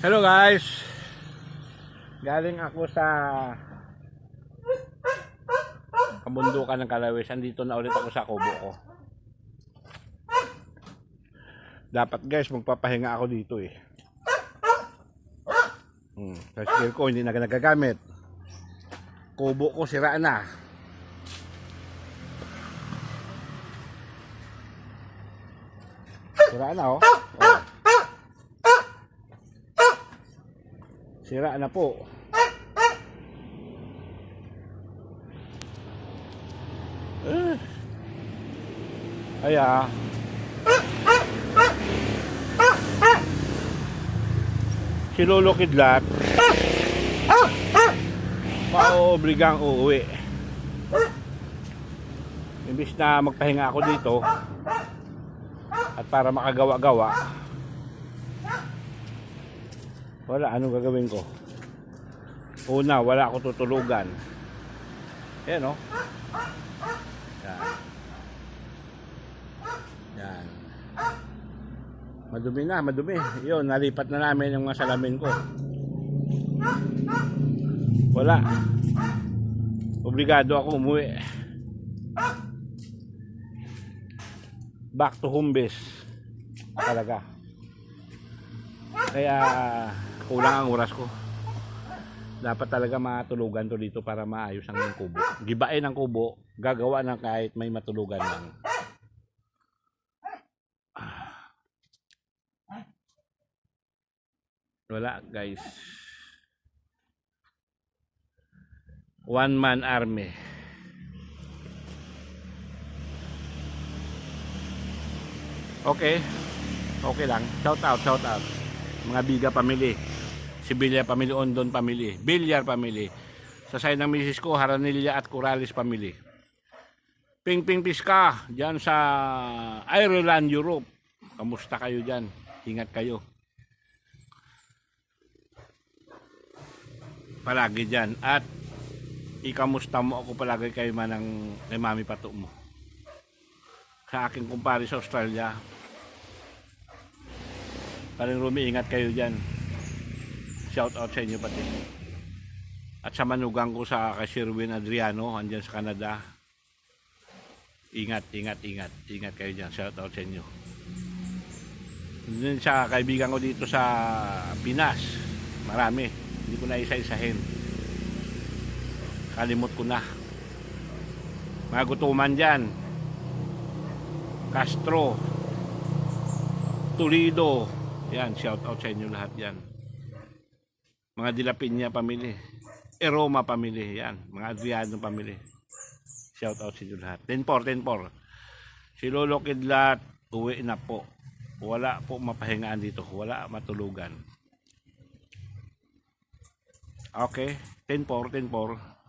Hello guys. Galing ako sa kabundukan ng Kalawis. Andito na ulit ako sa kubo ko. Dapat guys, magpapahinga ako dito eh. Hmm. Sa skill ko, hindi na nagagamit. Kubo ko sira na. Sira na oh. oh. Sira na po. Eh. Aya. Si Lolo Kidlat. Paobligang uuwi. Imbis na magpahinga ako dito at para makagawa-gawa wala anong gagawin ko? Una wala ako tutulugan. Yan o yan. Yan. Madumi na madumi. Yun nalipat na namin yung mga salamin ko. Wala. Obligado ako umuwi. Back to home base. Talaga kaya kulang ang oras ko dapat talaga matulugan to dito para maayos ang kubo gibain ang kubo gagawa ng kahit may matulugan lang wala guys one man army Okay. Okay lang. Shout out, shout out. Mga Biga family. Sibilya family, Ondon family. Bilyar family. Sa side ng misis ko, Haranilla at Corales family. Ping Ping Piska, dyan sa Ireland, Europe. Kamusta kayo dyan? Ingat kayo. Palagi dyan. At ikamusta mo ako palagi kayo man ng kay Mami Pato mo sa aking kumpare sa Australia. Paring Rumi, ingat kayo dyan. Shout out sa inyo pati. At sa manugang ko sa kay Sherwin Adriano, andyan sa Canada. Ingat, ingat, ingat. Ingat kayo dyan. Shout out sa inyo. Din sa kaibigan ko dito sa Pinas. Marami. Hindi ko na isa-isahin. Kalimot ko na. Mga gutuman dyan. Castro, Toledo. Yan, shout out sa inyo lahat yan. Mga Dilapinya pamili. Eroma pamili. Yan, mga Adriano pamili. Shout out sa inyo lahat. 10-4, 10-4. Si Lolo Kidlat, uwi na po. Wala po mapahingaan dito. Wala matulugan. Okay, 10-4, 10-4.